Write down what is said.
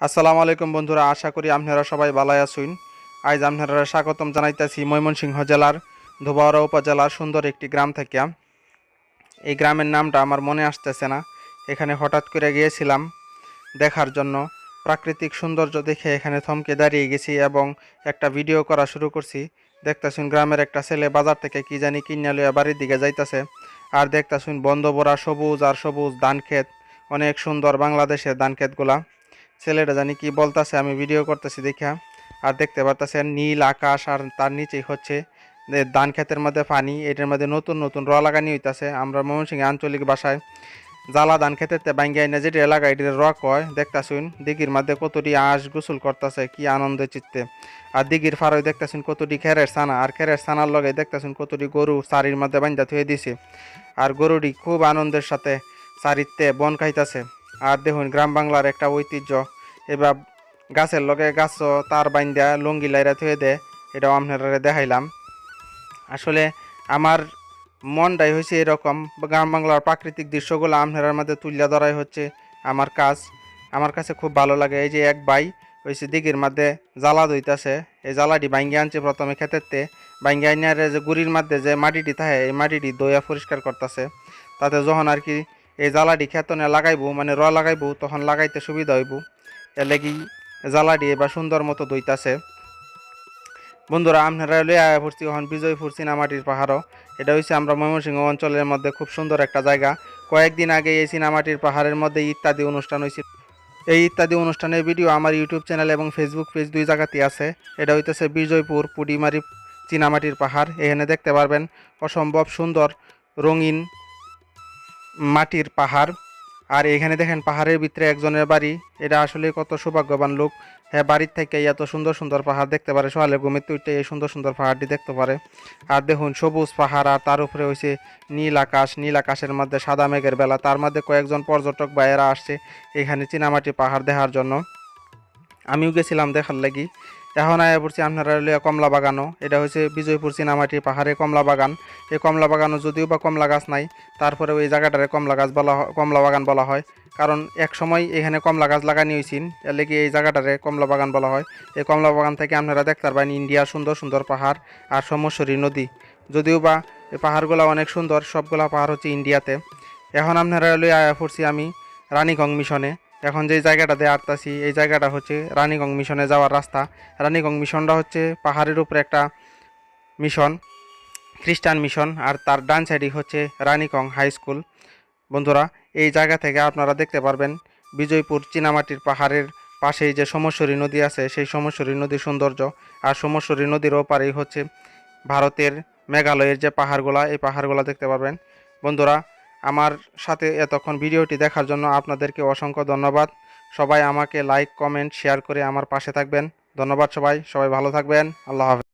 আসসালামু আলাইকুম বন্ধুরা, আশা করি আপনারা সবাই ভালো আছেন। আজ আপনারা স্বাগতম জানাইতেছি ময়মনসিংহ জেলার ধোবাওড়া উপজেলার সুন্দর একটি গ্রাম থেকে। এই গ্রামের নামটা আমার মনে আসতেছে না। এখানে হঠাৎ করে গিয়েছিলাম দেখার জন্য। প্রাকৃতিক সৌন্দর্য দেখে এখানে থমকে দাঁড়িয়ে গেছি এবং একটা ভিডিও করা শুরু করছি। দেখতেছুন গ্রামের একটা ছেলে বাজার থেকে কি জানি কিনে লইয়া বাড়ির দিকে যাইতেছে। আর দেখতেছুন বন্ধ ভরা সবুজ আর সবুজ ধান ক্ষেত অনেক সুন্দর বাংলাদেশের ধান ক্ষেতগুলা ছেলেটা জানি কি বলতাছে, আমি ভিডিও করতেছি দেখা আর দেখতে পারতেছেন নীল আকাশ আর তার নিচেই হচ্ছে ধান ক্ষেতের মধ্যে পানি, এটার মধ্যে নতুন নতুন র লাগানি হইতাছে। আমরা ময়মনসিংহে আঞ্চলিক ভাষায় জ্বালা ধান খেতেতে বাঙ্গিয়া এনে যেটি এলাকা এটির র কয়, দেখতাছুন দিঘির মধ্যে কতটি আঁশ গোসল করতেছে, কি আনন্দ চিত্তে। আর দিঘির ফারই দেখতাছুন কতটি খেরের ছানা, আর খেরের ছানার লগে দেখতাছুন কতটি গরু সারির মধ্যে বান্ধা থুয়ে দিছে। আর গরুটি খুব আনন্দের সাথে সারিতে বন খাইতাছে। আর দেখুন গ্রাম বাংলার একটা ঐতিহ্য এবার গাছের লগে গাছ তার বাইন্দা লুঙ্গি লাইরা থুয়ে দে, এটাও আপনারা দেখাইলাম। আসলে আমার মনটাই হয়েছে এরকম, গ্রাম বাংলার প্রাকৃতিক দৃশ্যগুলো আপনার মধ্যে তুলিয়া ধরাই হচ্ছে আমার কাজ। আমার কাছে খুব ভালো লাগে এই যে এক বাই হয়েছে দিঘির মধ্যে জ্বালা দইতাছে এই জ্বালাটি ভাঙ্গি আনছে প্রথমে ক্ষেতেরতে ভাঙ্গি আনিয়ার যে গুড়ির মধ্যে যে মাটিটি থাকে, এই মাটিটি দইয়া পরিষ্কার করতেছে। তাতে যখন আর কি এই জ্বালাটি খেতনে লাগাইবো মানে র লাগাইবো, তখন লাগাইতে সুবিধা হইব। এর জ্বালা দিয়ে বা সুন্দর মতো দইতাছে বন্ধুরা, আপনারা লই আয়া পড়ছি এখন বিজয়পুর চীনামাটির পাহাড়ও। এটা হচ্ছে আমরা ময়মনসিংহ অঞ্চলের মধ্যে খুব সুন্দর একটা জায়গা। কয়েকদিন আগে এই চীনামাটির পাহাড়ের মধ্যে ইত্যাদি অনুষ্ঠান হয়েছিল এই ইত্যাদি অনুষ্ঠানের ভিডিও আমার ইউটিউব চ্যানেল এবং ফেসবুক পেজ দুই জায়গাতেই আছে। এটা হইতেছে বিজয়পুর, পুডিমারি চীনামাটির পাহাড়। এখানে দেখতে পারবেন অসম্ভব সুন্দর রঙিন মাটির পাহাড়। আর এখানে দেখেন পাহাড়ের ভিতরে একজনের বাড়ি। এটা আসলে কত সৌভাগ্যবান লোক। হ্যাঁ বাড়ির থেকে এত সুন্দর সুন্দর পাহাড় দেখতে পারে। সকালে ঘুমের তুইতে এই সুন্দর সুন্দর পাহাড়টি দেখতে পারে। আর দেখুন, সবুজ পাহাড় আর তার উপরে হয়েছে নীল আকাশ। নীল আকাশের মধ্যে সাদা মেঘের বেলা। তার মধ্যে কয়েকজন পর্যটক ভাইয়েরা আসছে এখানে চীনামাটি পাহাড় দেখার জন্য। আমিও গেছিলাম দেখার লাগি। এখন আয়া পড়ছি আপনারা লইয়া কমলা বাগানও। এটা হচ্ছে বিজয়পুর চীনামাটি পাহাড়ে কমলা বাগান। এই কমলা বাগানও যদিও বা কমলা গাছ নাই তারপরে ওই জায়গাটারে কমলা গাছ বলা কমলা বাগান বলা হয়। কারণ এক সময় এখানে কমলা গাছ লাগানি হয়েছিল এর লেগে এই জায়গাটারে কমলা বাগান বলা হয়। এই কমলা বাগান থেকে আপনারা দেখতে পারবেন ইন্ডিয়ার সুন্দর সুন্দর পাহাড় আর সমস্বরী নদী। যদিও বা এই পাহাড়গুলো অনেক সুন্দর, সবগুলা পাহাড় হচ্ছে ইন্ডিয়াতে। এখন আপনারা লই আয়া পড়ছি আমি রানীগঞ্জ মিশনে। এখন যে জায়গাটাতে আটতাছি, এই জায়গাটা হচ্ছে রানীগঞ্জ মিশনে যাওয়ার রাস্তা। রানীগঞ্জ মিশনটা হচ্ছে পাহাড়ের উপরে একটা মিশন, খ্রিস্টান মিশন, আর তার ডান সাইডে হচ্ছে রানীগঞ্জ হাই স্কুল। বন্ধুরা, এই জায়গা থেকে আপনারা দেখতে পারবেন বিজয়পুর চীনামাটির পাহাড়ের পাশেই যে সমস্বরী নদী আছে, সেই সমস্বরী নদীর সৌন্দর্য। আর সমস্বরী নদীর ওপারেই হচ্ছে ভারতের মেঘালয়ের যে পাহাড়গুলা, এই পাহাড়গুলা দেখতে পারবেন। বন্ধুরা আমার সাথে এতক্ষণ ভিডিওটি দেখার জন্য আপনাদেরকে অসংখ্য ধন্যবাদ। সবাই আমাকে লাইক কমেন্ট শেয়ার করে আমার পাশে থাকবেন। ধন্যবাদ সবাই। সবাই ভালো থাকবেন। আল্লাহ হাফেজ।